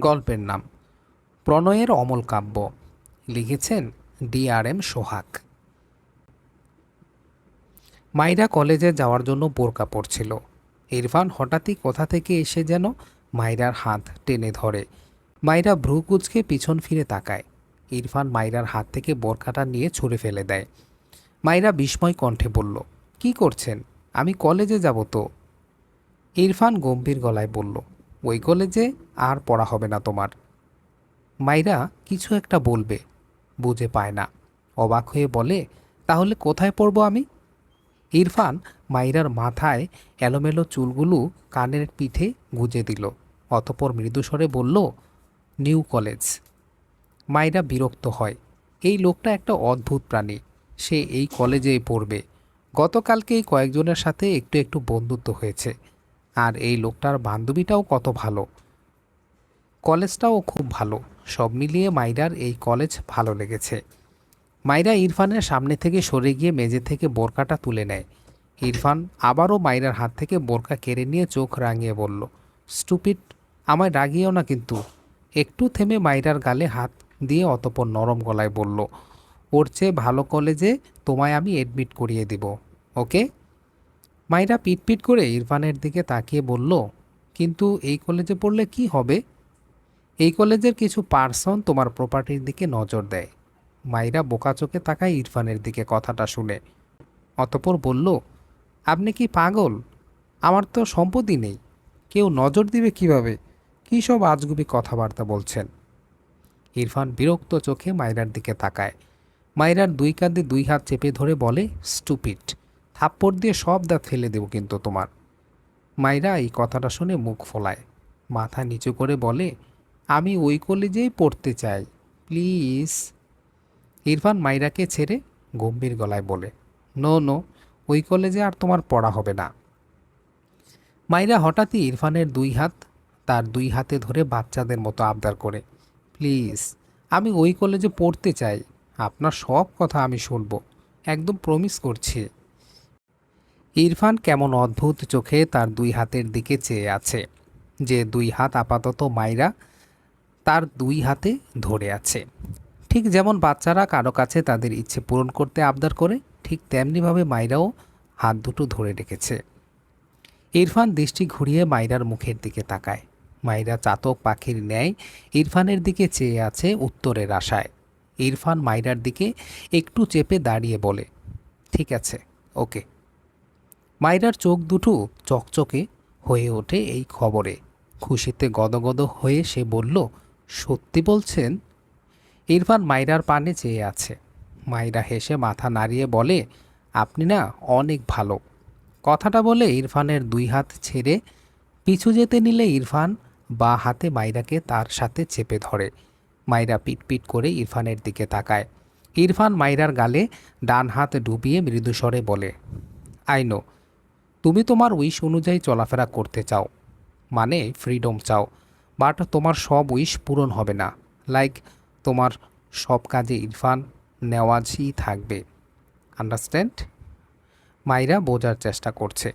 গল্পের নাম। প্রণয়ের অমল কাব্য। লিখেছেন ডি আর এম সোহাগ। মাইরা কলেজে যাওয়ার জন্য বোরকা পড়ছিল ইরফান হঠাৎই কোথা থেকে এসে যেন মাইরার হাত টেনে ধরে। মাইরা ভ্রু কুচকে পিছন ফিরে তাকায়। ইরফান মাইরার হাত থেকে বোরকাটা নিয়ে ছুঁড়ে ফেলে দেয়। মাইরা বিস্ময় কণ্ঠে বলল, কি করছেন? আমি কলেজে যাব তো? ইরফান গম্ভীর গলায় বলল ওই কলেজে আর পড়া হবে না তোমার। মাইরা কিছু একটা বলবে, বুঝে পায় না। অবাক হয়ে বলে, তাহলে কোথায় পড়ব আমি? ইরফান মাইরার মাথায় এলোমেলো চুলগুলো কানের পিঠে গুজে দিল, অতপর মৃদুস্বরে বলল, নিউ কলেজ। মাইরা বিরক্ত হয়, এই লোকটা একটা অদ্ভুত প্রাণী, সে এই কলেজেই পড়বে। গতকালকেই কয়েকজনের সাথে একটু একটু বন্ধুত্ব হয়েছে আর এই লোকটার বান্ধবীটাও কত ভালো। কলেজটাও খুব ভালো। সব মিলিয়ে মাইরার এই কলেজ ভালো লেগেছে। মাইরা ইরফানের সামনে থেকে সরে গিয়ে মেঝে থেকে বোরকাটা তুলে নেয়। ইরফান আবারও মাইরার হাত থেকে বোরকা কেড়ে নিয়ে চোখ রাঙিয়ে বলল, স্টুপিড, আমায় রাগিয়েও না কিন্তু। একটু থেমে মাইরার গালে হাত দিয়ে অতপর নরম গলায় বলল, ওর চেয়ে ভালো কলেজে তোমায় আমি এডমিট করিয়ে দিব, ওকে? মাইরা পিটপিট করে ইরফানের দিকে তাকিয়ে বলল, কিন্তু এই কলেজে পড়লে কি হবে? এই কলেজের কিছু পার্সন তোমার প্রপার্টির দিকে নজর দেয়। মাইরা বোকা চোখে তাকায় ইরফানের দিকে কথাটা শুনে। অতপর বলল, আপনি কি পাগল? আমার তো সম্পত্তি নেই। কেউ নজর দিবে কীভাবে? কী সব আজগুবি কথাবার্তা বলছেন? ইরফান বিরক্ত চোখে মাইরার দিকে তাকায়। মাইরার দুই কাঁধে দুই হাত চেপে ধরে বলে, স্টুপিড। থাপ্পড় দিয়ে সব দাঁত ফেলে দেব কিন্তু তোমার। মাইরা এই কথাটা শুনে মুখ ফোলায়। মাথা নিচু করে বলে, আমি ওই কলেজেই পড়তে চাই, প্লিজ। ইরফান মাইরাকে ছেড়ে গম্ভীর গলায় বলে, নো নো, ওই কলেজে আর তোমার পড়া হবে না। মাইরা হঠাৎই ইরফানের দুই হাত, তার দুই হাতে ধরে বাচ্চাদের মতো আবদার করে, প্লিজ, আমি ওই কলেজে পড়তে চাই। আপনার সব কথা আমি শুনব। একদম প্রমিস করছি। ইরফান কেমন অদ্ভুত চোখে তার দুই হাতের দিকে চেয়ে আছে, যে দুই হাত আপাতত মাইরা তার দুই হাতে ধরে আছে। ঠিক যেমন বাচ্চারা কারও কাছে তাদের ইচ্ছে পূরণ করতে আবদার করে, ঠিক তেমনিভাবে মাইরাও হাত দুটো ধরে রেখেছে। ইরফান দৃষ্টি ঘুরিয়ে মাইরার মুখের দিকে তাকায়। মাইরা চাতক পাখির ন্যায় ইরফানের দিকে চেয়ে আছে উত্তরের আশায়। ইরফান মাইরার দিকে একটু চেপে দাঁড়িয়ে বলে, ঠিক আছে, ওকে। মাইরার চোখ দুটো চকচকে হয়ে ওঠে এই খবরে। খুশিতে গদগদ হয়ে সে বলল, সত্যি বলছেন? ইরফান মাইরার পানে চেয়ে আছে। মাইরা হেসে মাথা নাড়িয়ে বলে, আপনি না অনেক ভালো। কথাটা বলে ইরফানের দুই হাত ছেড়ে পিছু যেতে নিলে ইরফান বা হাতে মাইরাকে তার সাথে চেপে ধরে। মাইরা পিটপিট করে ইরফানের দিকে তাকায়। ইরফান মাইরার গালে ডান হাত ডুবিয়ে মৃদুস্বরে বলে আইনো তুমি তোমার উইশ অনুযায়ী চলাফেরা করতে চাও। মানে ফ্রিডম চাও। বাট তোমার সব উইশ পূরণ হবে না। লাইক তোমার সব কাজে ইরফান নেওয়াজই থাকবে। আন্ডারস্ট্যান্ড মাইরা বোঝার চেষ্টা করছে।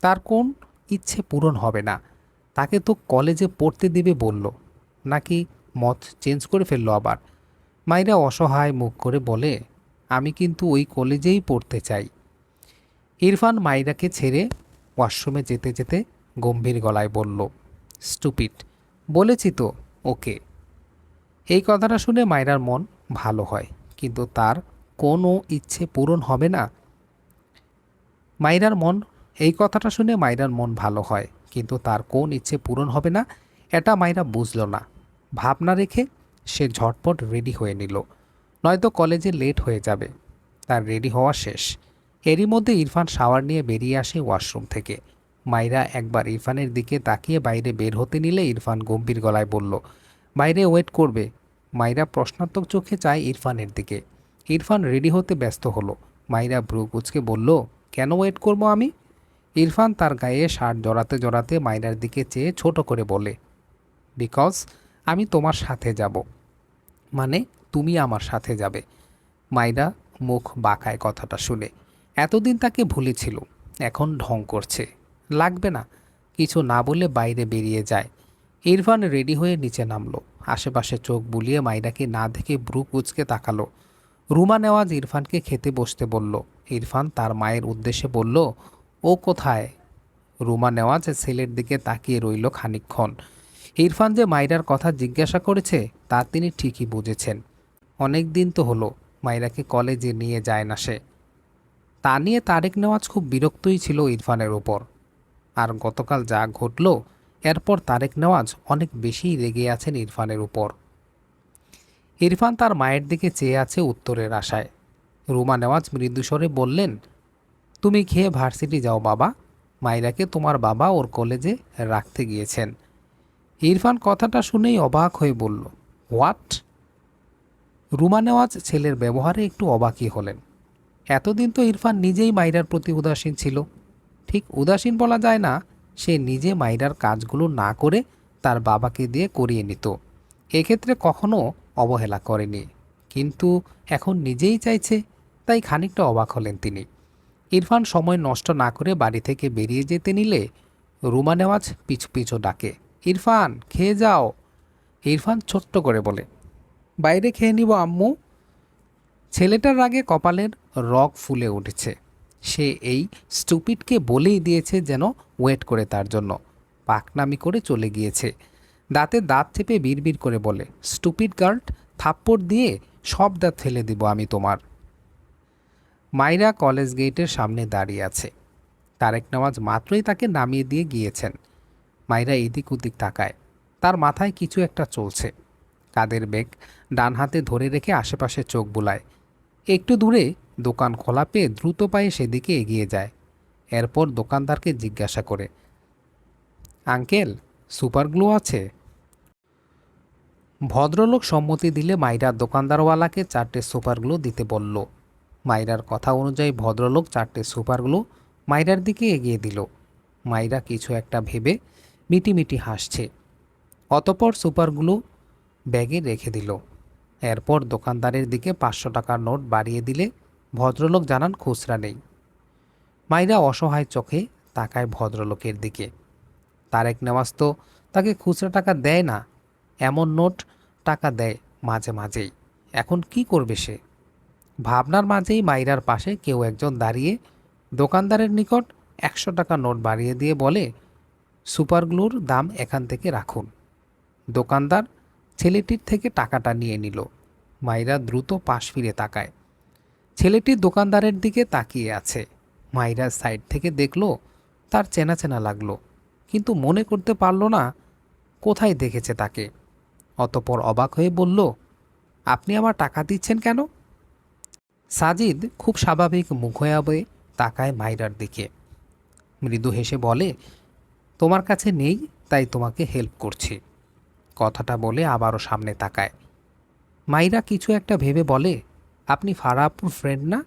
তার কোন ইচ্ছে পূরণ হবে না। তাকে তো কলেজে পড়তে দেবে বলল। নাকি মত চেঞ্জ করে ফেলল আবার। মাইরা অসহায় মুখ করে বলে, আমি কিন্তু ওই কলেজেই পড়তে চাই। ইরফান মাইরাকে ছেড়ে ওয়াশরুমে যেতে যেতে গম্ভীর গলায় বলল, স্টুপিড, বলেছি তো ওকে। এই কথাটা শুনে মাইরার মন ভালো হয়, কিন্তু তার কোনো ইচ্ছে পূরণ হবে না। মাইরার মন, এই কথাটা শুনে মাইরার মন ভালো হয়, কিন্তু তার কোন ইচ্ছে পূরণ হবে না, এটা মাইরা বুঝল না। ভাবনা রেখে সে ঝটপট রেডি হয়ে নিল। নয়তো কলেজে লেট হয়ে যাবে, তার রেডি হওয়া শেষ। এরই মধ্যে ইরফান শাওয়ার নিয়ে বেরিয়ে আসে ওয়াশরুম থেকে। মাইরা একবার ইরফানের দিকে তাকিয়ে বাইরে বের হতে নিলে ইরফান গম্ভীর গলায় বলল বাইরে ওয়েট করবে। মাইরা প্রশ্নাত্মক চোখে চায় ইরফানের দিকে। ইরফান রেডি হতে ব্যস্ত হলো। মাইরা ব্রু কুচকে বলল, কেন ওয়েট করব আমি? ইরফান তার গায়ে শার্ট জড়াতে জড়াতে মাইরার দিকে চেয়ে ছোট করে বলে, বিকজ আমি তোমার সাথে যাব। মানে তুমি আমার সাথে যাবে? মাইরা মুখ বাঁকায় কথাটা শুনে। এতদিন তাকে ভুলেছিল, এখন ঢং করছে। লাগবে না, কিছু না বলে বাইরে বেরিয়ে যায়। ইরফান রেডি হয়ে নিচে নামলো, আশেপাশে চোখ বুলিয়ে মাইরাকে না দেখে ব্রু কুচকে তাকালো। রুমা নেওয়াজ ইরফানকে খেতে বসতে বলল। ইরফান তার মায়ের উদ্দেশ্যে বলল, ও কোথায়? রুমা নেওয়াজ ছেলের দিকে তাকিয়ে রইল খানিকক্ষণ। ইরফান যে মাইরার কথা জিজ্ঞাসা করেছে, তা তিনি ঠিকই বুঝেছেন। অনেক দিন তো হলো, মাইরাকে কলেজে নিয়ে যায় না সে। তা নিয়ে তারেক নেওয়াজ খুব বিরক্তই ছিল ইরফানের ওপর আর গতকাল যা ঘটল, এরপর তারেক নেওয়াজ অনেক বেশি রেগে আছেন ইরফানের উপর। ইরফান তার মায়ের দিকে চেয়ে আছে উত্তরের আশায়। রুমা নেওয়াজ মৃদুস্বরে বললেন, তুমি খেয়ে ভার্সিটি যাও বাবা। মাইরাকে তোমার বাবা ওর কলেজে রাখতে গিয়েছেন। ইরফান কথাটা শুনেই অবাক হয়ে বলল, হোয়াট? রুমা নেওয়াজ ছেলের ব্যবহারে একটু অবাকই হলেন। এতদিন তো ইরফান নিজেই মাইরার প্রতি উদাসীন ছিল। ঠিক উদাসীন বলা যায় না, সে নিজে মাইরার কাজগুলো না করে তার বাবাকে দিয়ে করিয়ে নিত। এক্ষেত্রে কখনো অবহেলা করেনি। কিন্তু এখন নিজেই চাইছে, তাই খানিকটা অবাক হলেন তিনি। ইরফান সময় নষ্ট না করে বাড়ি থেকে বেরিয়ে যেতে নিলে রুমা নেওয়াজ পিছু পিছু ডাকে, ইরফান, খেয়ে যাও। ইরফান ছোট্ট করে বলে, বাইরে খেয়ে নিব, আম্মু। ছেলেটার রাগে কপালের রগ ফুলে উঠেছে। সে এই স্টুপিডকে বলেই দিয়েছে যেন ওয়েট করে তার জন্য। পাকনামি করে চলে গিয়েছে। দাঁতে দাঁত চেপে বিড়বিড় করে বলে, স্টুপিড গার্ড, থাপ্পড় দিয়ে সব দাঁত ফেলে দিব আমি তোমার। মাইরা কলেজ গেটের সামনে দাঁড়িয়ে আছে। তারেক নওয়াজ মাত্রই তাকে নামিয়ে দিয়ে গিয়েছেন। মাইরা এদিক ওদিক তাকায়। তার মাথায় কিছু একটা চলছে। কাদের বেগ ডান হাতে ধরে রেখে আশেপাশে চোখ বুলায়। একটু দূরে দোকান খোলা পেয়ে দ্রুত পায়ে সেদিকে এগিয়ে যায়। এরপর দোকানদারকে জিজ্ঞাসা করে, আঙ্কেল, সুপার গ্লু আছে? ভদ্রলোক সম্মতি দিলে মাইরার দোকানদারওয়ালাকে চারটে সুপার গ্লু দিতে বলল। মাইরার কথা অনুযায়ী ভদ্রলোক চারটে সুপার গ্লু মাইরার দিকে এগিয়ে দিল। মাইরা কিছু একটা ভেবে মিটিমিটি হাসছে। অতপর সুপারগুলো ব্যাগে রেখে দিল। এরপর দোকানদারের দিকে পাঁচশো টাকার নোট বাড়িয়ে দিলে ভদ্রলোক জানান খুচরা নেই। মাইরা অসহায় চোখে তাকায় ভদ্রলোকের দিকে। তারেক নেওয়াজ তো তাকে খুচরা টাকা দেয় না, এমন নোট টাকা দেয় মাঝে মাঝেই। এখন কি করবে সে? ভাবনার মাঝেই মাইরার পাশে কেউ একজন দাঁড়িয়ে দোকানদারের নিকট একশো টাকা নোট বাড়িয়ে দিয়ে বলে, সুপারগ্লুর দাম এখান থেকে রাখুন। দোকানদার ছেলেটির থেকে টাকাটা নিয়ে নিল। মাইরা দ্রুত পাশ ফিরে তাকায়। ছেলেটি দোকানদারের দিকে তাকিয়ে আছে। মাইরা সাইড থেকে দেখল, তার চেনা চেনা লাগল, কিন্তু মনে করতে পারল না, কোথায় দেখেছে তাকে। অতপর অবাক হয়ে বলল, আপনি আমার টাকা দিচ্ছেন কেন? সাজিদ খুব স্বাভাবিক মুখ আবে তাকায় মাইরার দিকে। মৃদু হেসে বলে, তোমার কাছে নেই, তাই তোমাকে হেল্প করছি। কথাটা বলে আবারও সামনে তাকায়। মাইরা কিছু একটা ভেবে বলে, আপনি ফারাপুর ফ্রেন্ড না?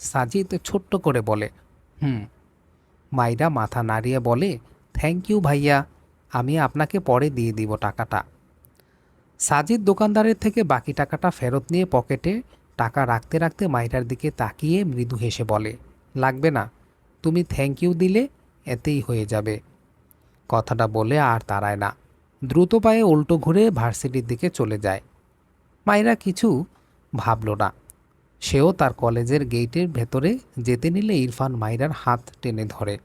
সাজিদ ছোট্ট করে বলে, হুম। মাইরা মাথা নাড়িয়ে বলে থ্যাংক ইউ ভাইয়া, আমি আপনাকে পরে দিয়ে দিব টাকাটা। সাজিদ দোকানদারের থেকে বাকি টাকাটা ফেরত নিয়ে পকেটে টাকা রাখতে রাখতে মাইরার দিকে তাকিয়ে মৃদু হেসে বলে, লাগবে না, তুমি থ্যাংক ইউ দিলে এতেই হয়ে যাবে। কথাটা বলে আর তাড়ায় না। দ্রুত পায়ে উল্টো ঘুরে ভার্সিটির দিকে চলে যায়। মাইরা কিছু ভাবল না। সেও তার কলেজের গেটের ভেতরে যেতে নিলে ইরফান মাইরার হাত টেনে ধরে।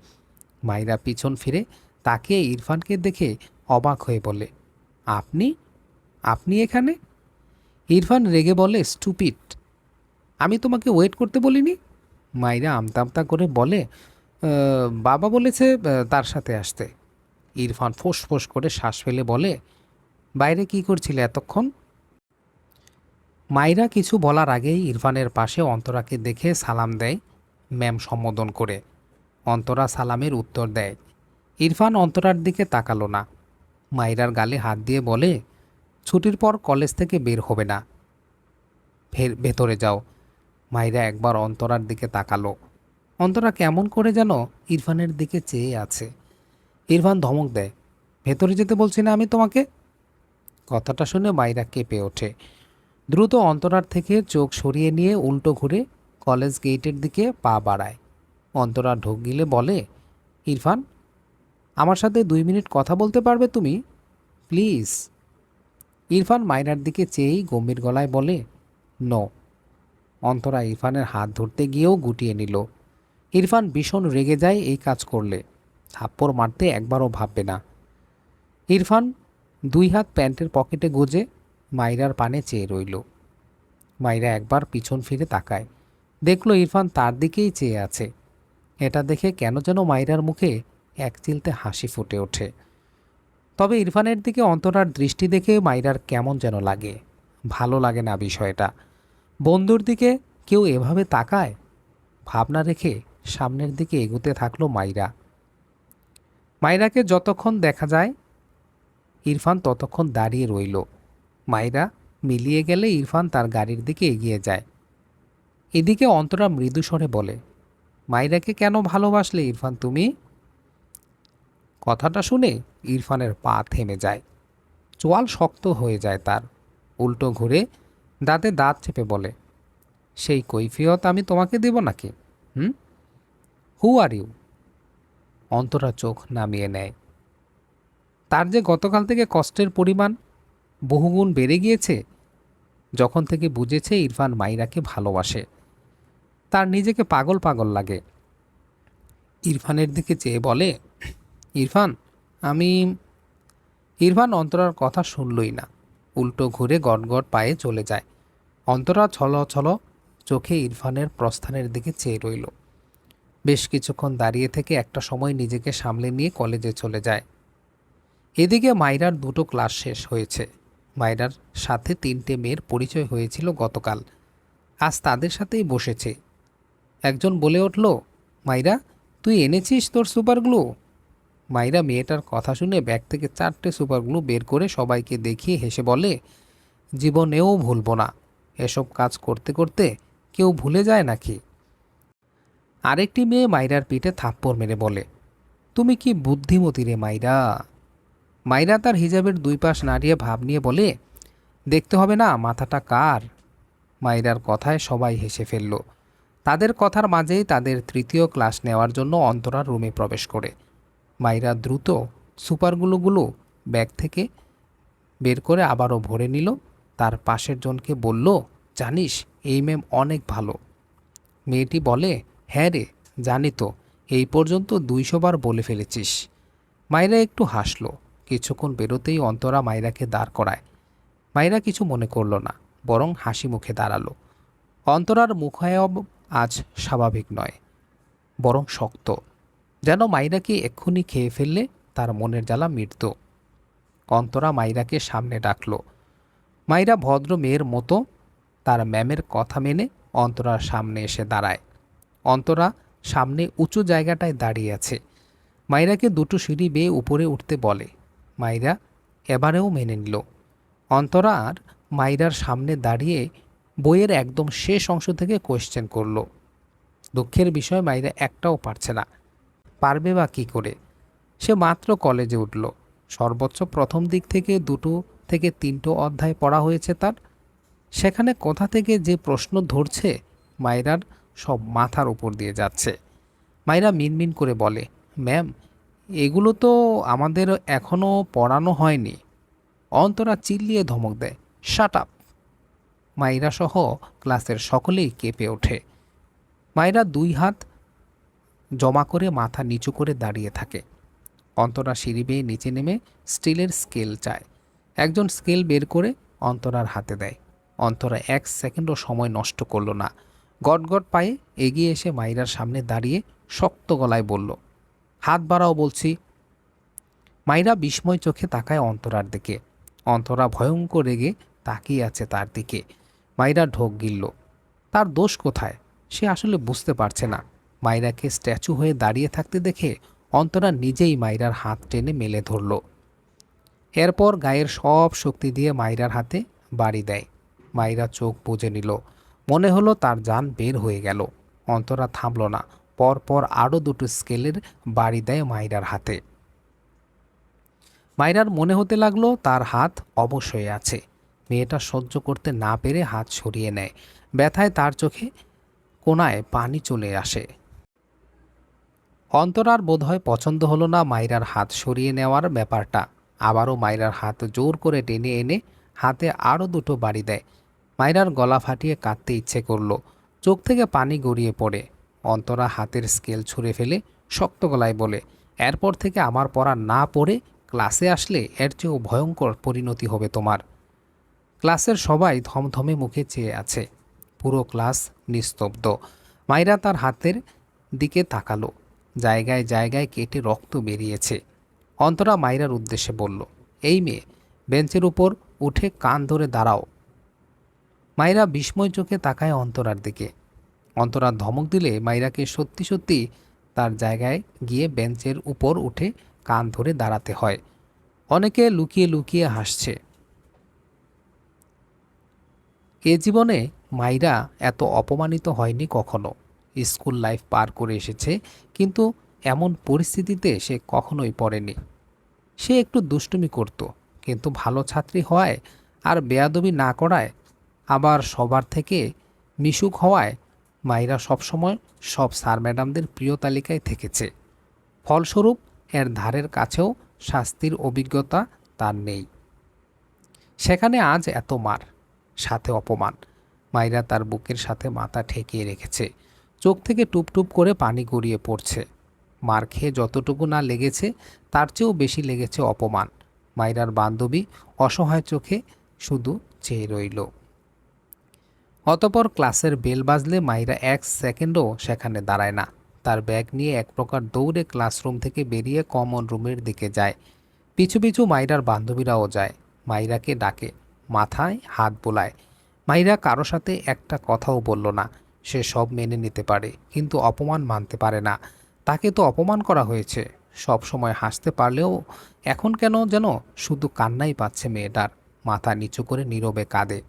মাইরা পিছন ফিরে তাকে ইরফানকে দেখে অবাক হয়ে বলে আপনি? আপনি এখানে? ইরফান রেগে বলে, স্টুপিড। আমি তোমাকে ওয়েট করতে বলিনি? মাইরা আমতা আমতা করে বলে বাবা বলেছে তার সাথে আসতে। ইরফান ফোঁস করে শ্বাস ফেলে বলে, বাইরে কি করছিলে এতক্ষণ? মাইরা কিছু বলার আগেই ইরফানের পাশে অন্তরাকে দেখে সালাম দেয়, ম্যাম সম্বোধন করে। অন্তরা সালামের উত্তর দেয়, ইরফান অন্তরার দিকে তাকালো না। মাইরার গালে হাত দিয়ে বলে, ছুটির পর কলেজ থেকে বের হবে না। ফের ভেতরে যাও। মাইরা একবার অন্তরার দিকে তাকালো। অন্তরা কেমন করে যেন ইরফানের দিকে চেয়ে আছে। ইরফান ধমক দেয়, ভেতরে যেতে বলছি না আমি তোমাকে? কথাটা শুনে মাইরা কেঁপে ওঠে। দ্রুত অন্তরার থেকে চোখ সরিয়ে নিয়ে উল্টো ঘুরে কলেজ গেটের দিকে পা বাড়ায়। অন্তরা ঢোক গিলে বলে, ইরফান, আমার সাথে দুই মিনিট কথা বলতে পারবে তুমি? প্লিজ। ইরফান মাইরার দিকে চেয়েই গম্ভীর গলায় বলে, নো। অন্তরা ইরফানের হাত ধরতে গিয়েও গুটিয়ে নিল। ইরফান ভীষণ রেগে যায় এই কাজ করলে। থাপ্পড় মারতে একবারও ভাববে না। ইরফান দুই হাত প্যান্টের পকেটে গুজে মাইরার পানে চেয়ে রইল। মাইরা একবার পিছন ফিরে তাকায়। দেখল ইরফান তার দিকেই চেয়ে আছে। এটা দেখে কেন যেন মাইরার মুখে এক চিলতে হাসি ফুটে ওঠে। তবে ইরফানের দিকে অন্তরার দৃষ্টি দেখে মাইরার কেমন যেন লাগে। ভালো লাগে না বিষয়টা। বন্ধুর দিকে কেউ এভাবে তাকায়? ভাবনা রেখে সামনের দিকে এগুতে থাকল মাইরা। মাইরাকে যতক্ষণ দেখা যায়, ইরফান ততক্ষণ দাঁড়িয়ে রইল। মাইরা মিলিয়ে গেলে ইরফান তার গাড়ির দিকে এগিয়ে যায়। এদিকে অন্তরা মৃদুস্বরে বলে মাইরাকে কেন ভালোবাসলে ইরফান তুমি? কথাটা শুনে ইরফানের পা থেমে যায়। চোয়াল শক্ত হয়ে যায় তার। উল্টো ঘুরে দাঁতে দাঁত চেপে বলে, সেই কৈফিয়ত আমি তোমাকে দেব নাকি? হুম? হু আর ইউ অন্তরা চোখ নামিয়ে নেয়। তার যে গতকাল থেকে কষ্টের পরিমাণ, বহুগুণ বেড়ে গিয়েছে, যখন থেকে বুঝেছে ইরফান মাইরাকে ভালোবাসে। তার নিজেকে পাগল পাগল লাগে। ইরফানের দিকে চেয়ে বলে, ইরফান, আমি, ইরফান অন্তরার কথা শুনলই না। উল্টো ঘুরে গটগট পায়ে চলে যায়। অন্তরা ছল ছল চোখে ইরফানের প্রস্থানের দিকে চেয়ে রইল। বেশ কিছুক্ষণ দাঁড়িয়ে থেকে একটা সময় নিজেকে সামলে নিয়ে কলেজে চলে যায়। এদিকে মাইরার দুটো ক্লাস শেষ হয়েছে। মাইরার সাথে তিনটে মেয়ের পরিচয় হয়েছিল গতকাল। আজ তাদের সাথেই বসেছে। একজন বলে উঠল, মাইরা, তুই এনেছিস তোর সুপারগ্লু মাইরা মেয়েটার কথা শুনে ব্যাগ থেকে চারটে সুপারগ্লু বের করে সবাইকে দেখিয়ে হেসে বলে, জীবনেও ভুলবো না। এসব কাজ করতে করতে কেউ ভুলে যায় নাকি? আরেকটি মেয়ে মাইরার পিঠে থাপ্পড় মেরে বলে, তুমি কি বুদ্ধিমতী রে মাইরা? মাইরা তার হিজাবের দুই পাশ নাড়িয়ে ভাব নিয়ে বলে, দেখতে হবে না মাথাটা কার? মাইরার কথায় সবাই হেসে ফেলল। তাদের কথার মাঝেই তাদের তৃতীয় ক্লাস নেওয়ার জন্য অন্তরা রুমে প্রবেশ করে। মাইরা দ্রুত সুপারগুলোগুলো ব্যাগ থেকে বের করে আবারও ভরে নিল। তার পাশের জনকে বলল, জানিস, এই ম্যাম অনেক ভালো। মেয়েটি বলে হ্যাঁ রে, জানি তো, এই পর্যন্ত দুইশো বার বলে ফেলেছিস। মাইরা একটু হাসলো। কিছুক্ষণ বেরোতেই অন্তরা মাইরাকে দাঁড় করায়। মাইরা কিছু মনে করল না, বরং হাসি মুখে দাঁড়াল। অন্তরার মুখায়ব আজ স্বাভাবিক নয়, বরং শক্ত। যেন মাইরাকে এক্ষুনি খেয়ে ফেললে তার মনের জ্বালা মিটত অন্তরা মাইরাকে সামনে ডাকল। মাইরা ভদ্র মেয়ের মতো তার ম্যামের কথা মেনে অন্তরার সামনে এসে দাঁড়ায়। অন্তরা সামনে উঁচু জায়গাটায় দাঁড়িয়ে আছে। মাইরাকে দুটো সিঁড়ি বেয়ে উপরে উঠতে বলে। মাইরা এবারেও মেনে নিল। অন্তরা আর মাইরার সামনে দাঁড়িয়ে বইয়ের একদম শেষ অংশ থেকে কোয়েশ্চেন করল। দুঃখের বিষয় মাইরা একটাও পারছে না। পারবে বা কী করে? সে মাত্র কলেজে উঠল। সর্বোচ্চ প্রথম দিক থেকে দুটো থেকে তিনটো অধ্যায় পড়া হয়েছে তার। সেখানে কোথা থেকে যে প্রশ্ন ধরছে মাইরার সব মাথার উপর দিয়ে যাচ্ছে। মাইরা মিনমিন করে বলে, ম্যাম, এগুলো তো আমাদের এখনও পড়ানো হয়নি। অন্তরা চিল্লিয়ে ধমক দেয় শাট আপ মাইরা সহ ক্লাসের সকলেই কেঁপে ওঠে। মাইরা দুই হাত জমা করে মাথা নিচু করে দাঁড়িয়ে থাকে। অন্তরা সিঁড়ি বেয়ে নিচে নেমে স্টিলের স্কেল চায়। একজন স্কেল বের করে অন্তরার হাতে দেয়। অন্তরা এক সেকেন্ডও সময় নষ্ট করল না। গটগট পায়ে এগিয়ে এসে মাইরার সামনে দাঁড়িয়ে শক্ত গলায় বলল, হাত বাড়াও বলছি। মাইরা বিস্ময় চোখে তাকায় অন্তরার দিকে। অন্তরা ভয়ঙ্কর রেগে তাকিয়ে আছে তার দিকে। মাইরা ঢোক গিলল, তার দোষ কোথায়? সে আসলে বুঝতে পারছে না। মাইরাকে স্ট্যাচু হয়ে দাঁড়িয়ে থাকতে দেখে অন্তরা নিজেই মাইরার হাত টেনে মেলে ধরল। এরপর গায়ের সব শক্তি দিয়ে মাইরার হাতে বাড়ি দেয়। মাইরা চোখ বুঝে নিল মনে হলো তার যান বের হয়ে গেল। অন্তরা থামল না। পরপর আরও দুটো স্কেলের বাড়ি দেয় মাইরার হাতে। মাইরার মনে হতে লাগল তার হাত অবশ্যই আছে। মেয়েটা সহ্য করতে না পেরে হাত সরিয়ে নেয়। ব্যথায় তার চোখে কোনায় পানি চলে আসে। অন্তরার বোধহয় পছন্দ হলো না মাইরার হাত সরিয়ে নেওয়ার ব্যাপারটা। আবারও মাইরার হাত জোর করে টেনে এনে হাতে আরও দুটো বাড়ি দেয়। মাইরার গলা ফাটিয়ে কাঁদতে ইচ্ছে করল। চোখ থেকে পানি গড়িয়ে পড়ে। অন্তরা হাতের স্কেল ছুঁড়ে ফেলে শক্ত গলায় বলে, এরপর থেকে আমার পড়া না পড়ে ক্লাসে আসলে এর চেয়েও ভয়ঙ্কর পরিণতি হবে তোমার। ক্লাসের সবাই ধমধমে মুখে চেয়ে আছে। পুরো ক্লাস নিস্তব্ধ। মাইরা তার হাতের দিকে তাকালো। জায়গায় জায়গায় কেটে রক্ত বেরিয়েছে। অন্তরা মাইরার উদ্দেশ্যে বলল, এই মেয়ে, বেঞ্চের উপর উঠে কান ধরে দাঁড়াও। মাইরা বিস্ময় চোখে তাকায় অন্তরার দিকে। অন্তরা ধমক দিলে মাইরাকে সত্যি সত্যি তার জায়গায় গিয়ে বেঞ্চের উপর উঠে কান ধরে দাঁড়াতে হয়। অনেকে লুকিয়ে লুকিয়ে হাসছে। এ জীবনে মাইরা এত অপমানিত হয়নি কখনো। স্কুল লাইফ পার করে এসেছে, কিন্তু এমন পরিস্থিতিতে সে কখনোই পড়েনি। সে একটু দুষ্টুমি করত, কিন্তু ভালো ছাত্রী হওয়ায় আর বেয়াদবি না করায় আবার সবার থেকে মিশুক হওয়ায় মাইরা সবসময় সব স্যার ম্যাডামদের প্রিয় তালিকায় থেকেছে। ফলস্বরূপ, এর ধারের কাছেও শাস্তির অভিজ্ঞতা তার নেই। সেখানে আজ এত মার, সাথে অপমান। মাইরা তার বুকের সাথে মাথা ঠেকিয়ে রেখেছে। চোখ থেকে টুপটুপ করে পানি গড়িয়ে পড়ছে। মার খেয়ে যতটুকু না লেগেছে, তার চেয়েও বেশি লেগেছে অপমান। মাইরার বান্ধবী অসহায় চোখে শুধু চেয়ে রইল। অতপর ক্লাসের বেল বাজলে মাইরা এক সেকেন্ডও সেখানে দাঁড়ায় না। তার ব্যাগ নিয়ে এক প্রকার দৌড়ে ক্লাসরুম থেকে বেরিয়ে কমন রুমের দিকে যায়। পিছু পিছু মাইরার বান্ধবীরাও যায়। মাইরাকে ডাকে, মাথায় হাত বোলায়। মাইরা কারও সাথে একটা কথাও বলল না। সে সব মেনে নিতে পারে, কিন্তু অপমান মানতে পারে না। তাকে তো অপমান করা হয়েছে। সব সময় হাসতে পারলেও এখন কেন যেন শুধু কান্নাই পাচ্ছে মেয়েটার। মাথা নিচু করে নীরবে কাঁদে।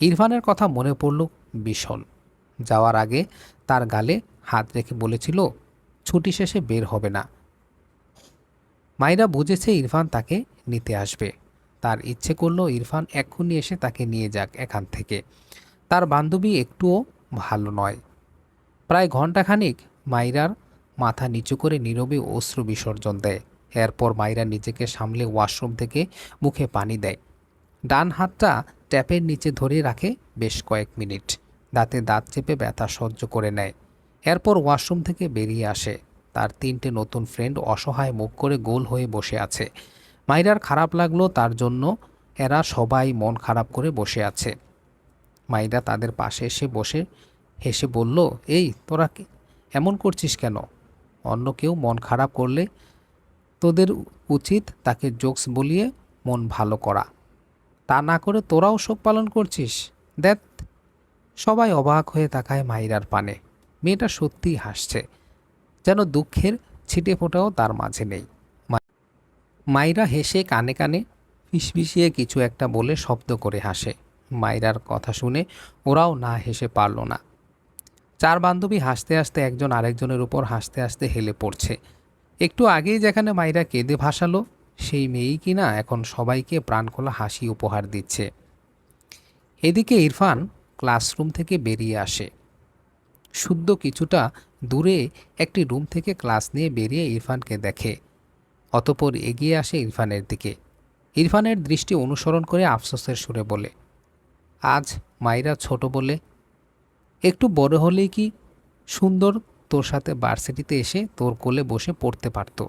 ইরফানের কথা মনে পড়ল ভীষণ। যাওয়ার আগে তার গালে হাত রেখে বলেছিল, ছুটি শেষে বের হবে না। মাইরা বুঝেছে ইরফান তাকে নিতে আসবে। তার ইচ্ছে করল ইরফান এক্ষুনি এসে তাকে নিয়ে যাক এখান থেকে। তার বান্ধবী একটুও ভালো নয়। প্রায় ঘণ্টাখানিক মাইরার মাথা নিচু করে নীরবে অশ্রু বিসর্জন দেয়। এরপর মাইরা নিজেকে সামলে ওয়াশরুম থেকে মুখে পানি দেয়। ডান হাতটা ট্যাপের নিচে ধরে রাখে বেশ কয়েক মিনিট। দাঁতে দাঁত চেপে ব্যথা সহ্য করে নেয়। এরপর ওয়াশরুম থেকে বেরিয়ে আসে। তার তিনটে নতুন ফ্রেন্ড অসহায় মুখ করে গোল হয়ে বসে আছে। মাইরার খারাপ লাগল তার জন্য। এরা সবাই মন খারাপ করে বসে আছে। মাইরা তাদের পাশে এসে বসে হেসে বলল, এই, তোরা এমন করছিস কেন? অন্য কেউ মন খারাপ করলে তোদের উচিত তাকে জোকস বলিয়ে মন ভালো করা। তা না করে তোরাও শোক পালন করছিস। দেখ, সবাই অবাক হয়ে তাকায় মাইরার পানে। মেয়েটা সত্যিই হাসছে, যেন দুঃখের ছিটে ফোটাও তার মাঝে নেই। মাইরা হেসে কানে কানে ফিসফিসিয়ে কিছু একটা বলে শব্দ করে হাসে। মাইরার কথা শুনে ওরাও না হেসে পারল না। চার বান্ধবী হাসতে হাসতে একজন আরেকজনের উপর হাসতে হাসতে হেলে পড়ছে। একটু আগেই যেখানে মাইরা কেঁদে ভাসালো সেই মেয়েই কিনা এখন সবাইকে প্রাণকোলা হাসি উপহার দিচ্ছে। এদিকে ইরফান ক্লাসরুম থেকে বেরিয়ে আসে। শুদ্ধ কিছুটা দূরে একটি রুম থেকে ক্লাস নিয়ে বেরিয়ে ইরফানকে দেখে। অতপর এগিয়ে আসে ইরফানের দিকে। ইরফানের দৃষ্টি অনুসরণ করে আফসোসের সুরে বলে, আজ মাইরা ছোট বলে। একটু বড় হলেই কি সুন্দর? তোর সাথে ভার্সিটিতে এসে তোর কোলে বসে পড়তে পারতো।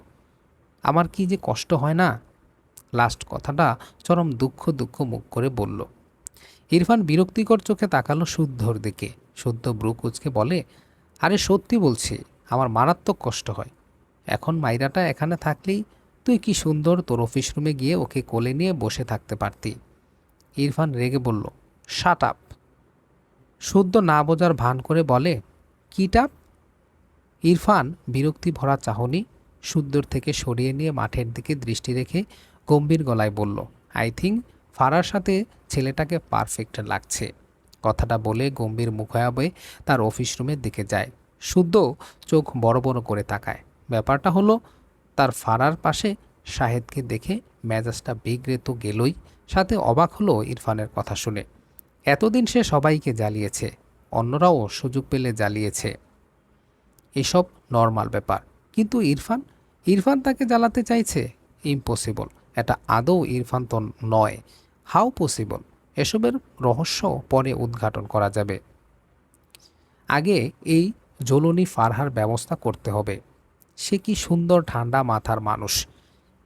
আমার কি যে কষ্ট হয় না? লাস্ট কথাটা চরম দুঃখ দুঃখ মুখ করে বলল। ইরফান বিরক্তিকর চোখে তাকালো শুদ্ধর দিকে। শুদ্ধ ব্রু কুচকে বলে, আরে সত্যি বলছি, আমার মারাত্মক কষ্ট হয়। এখন মাইরাটা এখানে থাকলেই তুই কি সুন্দর তোর অফিস রুমে গিয়ে ওকে কোলে নিয়ে বসে থাকতে পারতি? ইরফান রেগে বলল শাট আপ শুদ্ধ না বোঝার ভান করে বলে, কি টাপ? ইরফান বিরক্তি ভরা চাহনি শুদ্ধর থেকে সরিয়ে নিয়ে মাঠের দিকে দৃষ্টি রেখে গম্ভীর গলায় বলল, আই থিঙ্ক ফারার সাথে ছেলেটাকে পারফেক্ট লাগছে। কথাটা বলে গম্ভীর মুখয়াবে তার অফিস রুমের দিকে যায়। শুদ্ধ চোখ বড় বড় করে তাকায়। ব্যাপারটা হলো, তার ফারার পাশে শাহেদকে দেখে মেজাজটা বিগড়ে তো গেলই। সাথে অবাক হলো ইরফানের কথা শুনে। এতদিন সে সবাইকে জ্বালিয়েছে, অন্যরাও সুযোগ পেলে জ্বালিয়েছে। এসব নর্মাল ব্যাপার। কিন্তু ইরফান ইরফান তাকে জ্বালাতে চাইছে। ইম্পসিবল। এটা আদৌ ইরফান তো নয়। How possible? এসবের রহস্য পরে উদ্ঘাটন করা যাবে। আগে এই জ্বলনি ফারহার ব্যবস্থা করতে হবে। সে কি সুন্দর ঠান্ডা মাথার মানুষ।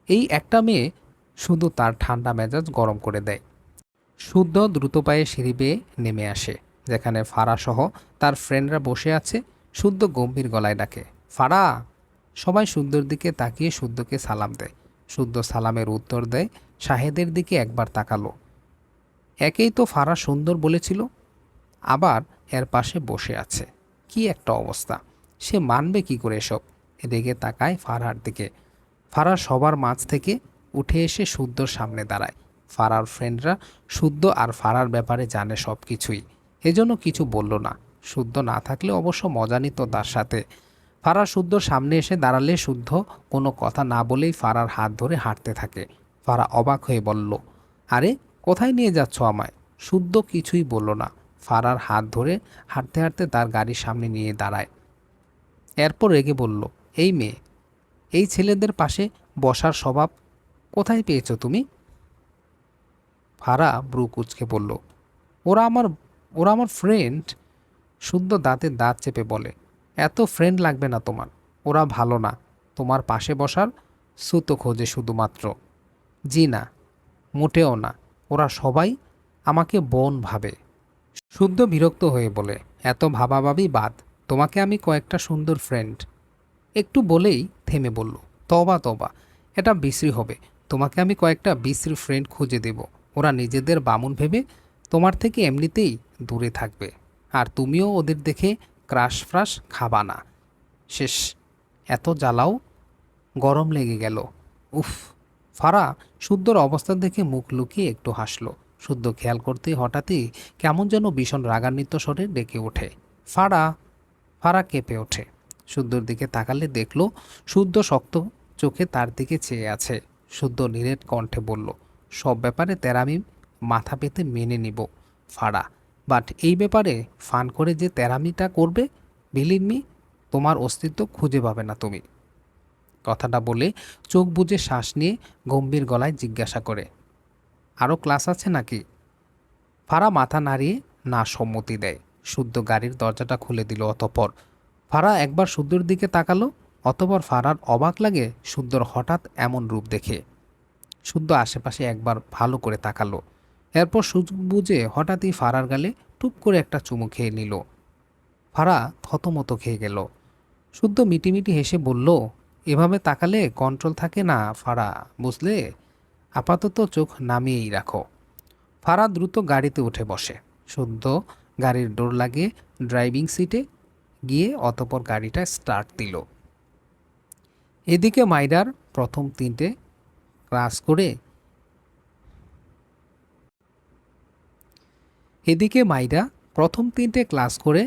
এই একটা মেয়ে শুধু তার ঠান্ডা মেজাজ গরম করে দেয়। শুদ্ধ দ্রুত পায়ে সিঁড়ি বেয়ে নেমে আসে। যেখানে ফারাসহ তার ফ্রেন্ডরা বসে আছে, শুদ্ধ গম্ভীর গলায় ডাকে, ফারা! সবাই শুদ্ধর দিকে তাকিয়ে শুদ্ধকে সালাম দেয়। শুদ্ধ সালামের উত্তর দেয়, শাহেদের দিকে একবার তাকালো। একেই তো ফারা সুন্দর বলেছিল, আবার এর পাশে বসে আছে। কি একটা অবস্থা। সে মানবে কি করে এসব? রেগে তাকায় ফারহার দিকে। ফারার সবার মাঝ থেকে উঠে এসে শুদ্ধর সামনে দাঁড়ায়। ফারার ফ্রেন্ডরা শুদ্ধ আর ফারার ব্যাপারে জানে সব কিছুই এজন্য কিছু বলল না। শুদ্ধ না থাকলে অবশ্য মজা নিত তার সাথে। ফারার শুদ্ধ সামনে এসে দাঁড়ালে শুদ্ধ কোনো কথা না বলেই ফারার হাত ধরে হাঁটতে থাকে। ফারা অবাক হয়ে বলল, আরে, কোথায় নিয়ে যাচ্ছ আমায়? শুদ্ধ কিছুই বলল না। ফারার হাত ধরে হাঁটতে হাঁটতে তার গাড়ির সামনে নিয়ে দাঁড়ায়। এরপর রেগে বলল, এই মেয়ে, এই ছেলেদের পাশে বসার স্বভাব কোথায় পেয়েছ তুমি? ফারা ব্রু কুচকে বলল, ওরা আমার ওরা আমার ফ্রেন্ড শুদ্ধ দাঁতে দাঁত চেপে বলে এত ফ্রেন্ড লাগবে না তোমার। ওরা ভালো না। তোমার পাশে বসার সুতো খোঁজে শুধুমাত্র। জি না মোটেও না। ওরা সবাই আমাকে বোন ভাবে। শুদ্ধ বিরক্ত হয়ে বলে, এত ভাবাভাবি বাদ। তোমাকে আমি কয়েকটা সুন্দর ফ্রেন্ড একটু বলেই থেমে বলল, তবা তবা। এটা বিশ্রী হবে। তোমাকে আমি কয়েকটা বিশ্রী ফ্রেন্ড খুঁজে দেব। ওরা নিজেদের বামুন ভেবে তোমার থেকে এমনিতেই দূরে থাকবে। আর তুমিও ওদের দেখে ক্রাশ ফ্রাশ খাবা না শেষ, এত জ্বালাও, গরম লেগে গেল। উফ, ফারা শুদ্ধর অবস্থা দেখে মুখ লুকিয়ে একটু হাসলো। শুদ্ধ খেয়াল করতেই হঠাৎই কেমন যেন ভীষণ রাগান্বিত স্বরে ডেকে ওঠে। ফাড়া ফাড়া কেঁপে ওঠে। শুদ্ধর দিকে তাকালে দেখল, শুদ্ধ শক্ত চোখে তার দিকে চেয়ে আছে। শুদ্ধ নিরেট কণ্ঠে বলল, সব ব্যাপারে তেরামি মাথা পেতে মেনে নিব ফাড়া বাট এই ব্যাপারে ফান করে যে তেরামিটা করবে বিলিভ মি তোমার অস্তিত্ব খুঁজে পাবে না তুমি। কথাটা বলে চোখ বুজে শ্বাস নিয়ে গম্ভীর গলায় জিজ্ঞাসা করে আরও ক্লাস আছে নাকি? ফারা মাথা নাড়িয়ে না সম্মতি দেয়। শুদ্ধ গাড়ির দরজাটা খুলে দিল অতপর। ফারা একবার শুদ্ধর দিকে তাকালো, অতপর ফারার অবাক লাগে শুদ্ধর হঠাৎ এমন রূপ দেখে। শুদ্ধ আশেপাশে একবার ভালো করে তাকালো। এরপর সুযোগ বুঝে হঠাৎই ফারার গালে টুপ করে একটা চুমু খেয়ে নিল। ফারা থতমতো খেয়ে গেল। শুদ্ধ মিটিমিটি হেসে বলল, এভাবে তাকালে কন্ট্রোল থাকে না ফারা, বুঝলে? আপাতত চোখ নামিয়েই রাখো। ফারা দ্রুত গাড়িতে উঠে বসে। শুদ্ধ গাড়ির ডোর লাগিয়ে ড্রাইভিং সিটে গিয়ে অতপর গাড়িটা স্টার্ট দিল। এদিকে মাইরার প্রথম তিনটে ক্লাস করে এদিকে মাইরা প্রথম তিনটে ক্লাস করে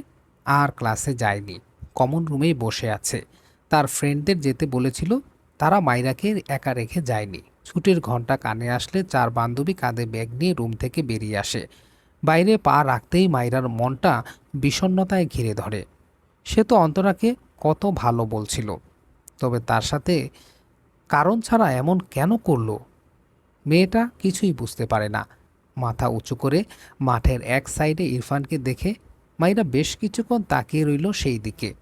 আর ক্লাসে যায়নি। কমন রুমেই বসে আছে। তার ফ্রেন্ডদের যেতে বলেছিল, তারা মাইরাকে একা রেখে যায়নি। ছুটির ঘণ্টা কানে আসলে চার বান্ধবী কাঁধে ব্যাগ নিয়ে রুম থেকে বেরিয়ে আসে। বাইরে পা রাখতেই মাইরার মনটা বিষণ্ণতায় ঘিরে ধরে। সে তো অন্তরাকে কত ভালো বলছিল, তবে তার সাথে কারণ ছাড়া এমন কেন করল? মেয়েটা কিছুই বুঝতে পারে না। মাথা উঁচু করে মাঠের এক সাইডে ইরফানকে দেখে মাইরা বেশ কিছুক্ষণ তাকিয়ে রইল সেই দিকে।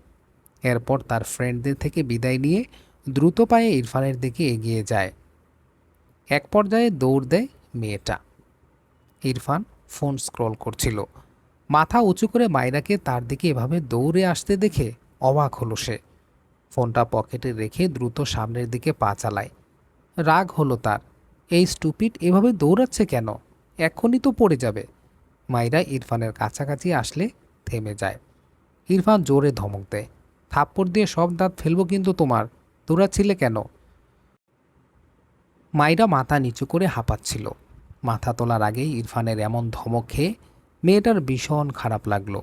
এরপর তার ফ্রেন্ডদের থেকে বিদায় নিয়ে দ্রুত পায়ে ইরফানের দিকে এগিয়ে যায়। এক পর্যায়ে দৌড় দেয় মেয়েটা। ইরফান ফোন স্ক্রল করছিল। মাথা উঁচু করে মাইরাকে তার দিকে এভাবে দৌড়ে আসতে দেখে অবাক হলো সে। ফোনটা পকেটে রেখে দ্রুত সামনের দিকে পা চালায়। রাগ হলো তার। এই স্টুপিড এভাবে দৌড়াচ্ছে কেন? এক্ষুনি তো পড়ে যাবে। মাইরা ইরফানের কাছাকাছি আসলে থেমে যায়। ইরফান জোরে ধমক দেয়। থাপ্পড় দিয়ে সব দাঁত ফেলব কিন্তু তোমার। দৌড়াচ্ছিলে কেন? মাইরা মাথা নিচু করে হাঁপাচ্ছিল। মাথা তোলার আগেই ইরফানের এমন ধমক খেয়ে মেয়েটার ভীষণ খারাপ লাগল।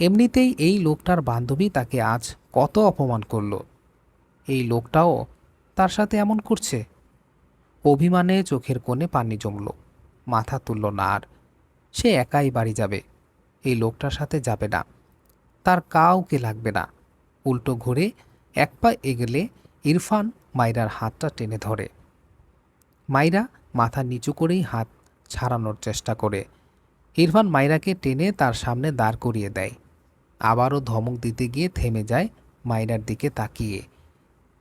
এমনিতেই এই লোকটার বান্ধবী তাকে আজ কত অপমান করল। এই লোকটাও তার সাথে এমন করছে? অভিমানে চোখের কোণে পানি জমল। মাথা তুলল না আর। সে একাই বাড়ি যাবে। এই লোকটার সাথে যাবে না। তার কাউকে লাগবে না। উল্টো ঘুরে এক পা এগেলে ইরফান মাইরার হাতটা টেনে ধরে। মাইরা মাথা নিচু করেই হাত ছাড়ানোর চেষ্টা করে। ইরফান মাইরাকে টেনে তার সামনে দাঁড় করিয়ে দেয়। আবারও ধমক দিতে গিয়ে থেমে যায় মাইরার দিকে তাকিয়ে।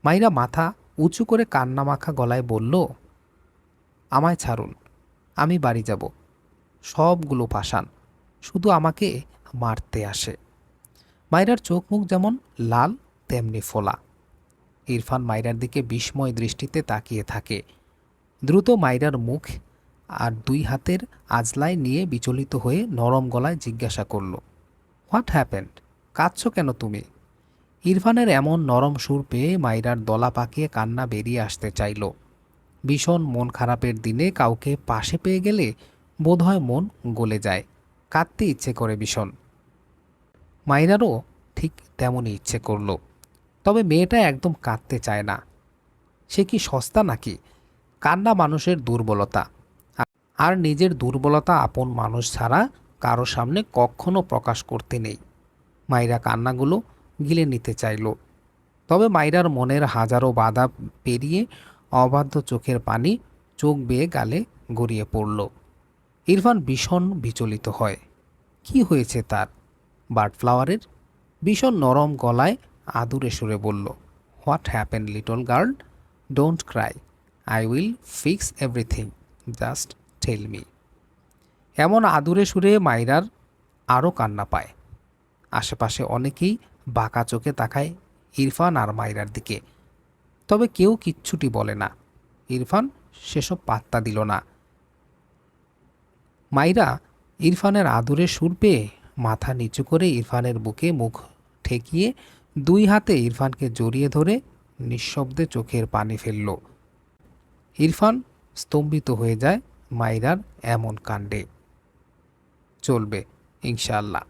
মাইরা মাথা উঁচু করে কান্না মাখা গলায় বলল, আমায় ছাড়ুন। আমি বাড়ি যাব। সবগুলো পাষাণ শুধু আমাকে মারতে আসে। মাইরার চোখ মুখ যেমন লাল, তেমনি ফোলা। ইরফান মাইরার দিকে বিস্ময় দৃষ্টিতে তাকিয়ে থাকে। দ্রুত মাইরার মুখ আর দুই হাতের আজলায় নিয়ে বিচলিত হয়ে নরম গলায় জিজ্ঞাসা করল হোয়াট হ্যাপেন্ড কাঁদছ কেন তুমি? ইরফানের এমন নরম সুর পেয়ে মাইরার দলা পাকিয়ে কান্না বেরিয়ে আসতে চাইল। ভীষণ মন খারাপের দিনে কাউকে পাশে পেয়ে গেলে বোধহয় মন গলে যায়, কাঁদতে ইচ্ছে করে ভীষণ। মাইরারও ঠিক তেমনই ইচ্ছে করল, তবে মেয়েটা একদম কাঁদতে চায় না। সে কি সস্তা নাকি? কান্না মানুষের দুর্বলতা। আর নিজের দুর্বলতা আপন মানুষ ছাড়া কারও সামনে কখনো প্রকাশ করতে নেই। মাইরা কান্নাগুলো গিলে নিতে চাইল। তবে মাইরার মনের হাজারো বাধা পেরিয়ে অবাধ্য চোখের পানি চোখ বেয়ে গালে গড়িয়ে পড়ল। ইরফান ভীষণ বিচলিত হয়। কি হয়েছে তার? বার্ড ফ্লাওয়ারের? ভীষণ নরম গলায় আদুরে সুরে বলল, what happen, little girl? Don't cry. I will fix everything. Just tell me. এমন আদুরে সুরে মাইরার আরও কান্না পায়। আশেপাশে অনেকেই বাঁকা চোখে তাকায় ইরফান আর মাইরার দিকে। তবে কেউ কিচ্ছুটি বলে না। ইরফান সেসব পাত্তা দিল না। মাইরা ইরফানের আদুরে সুর পেয়ে মাথা নিচু করে ইরফানের বুকে মুখ ঠেকিয়ে দুই হাতে ইরফানকে জড়িয়ে ধরে নিঃশব্দে চোখের পানি ফেলল। ইরফান স্তম্ভিত হয়ে যায় মাইরার এমন কাণ্ডে। চলবে, ইনশাআল্লাহ।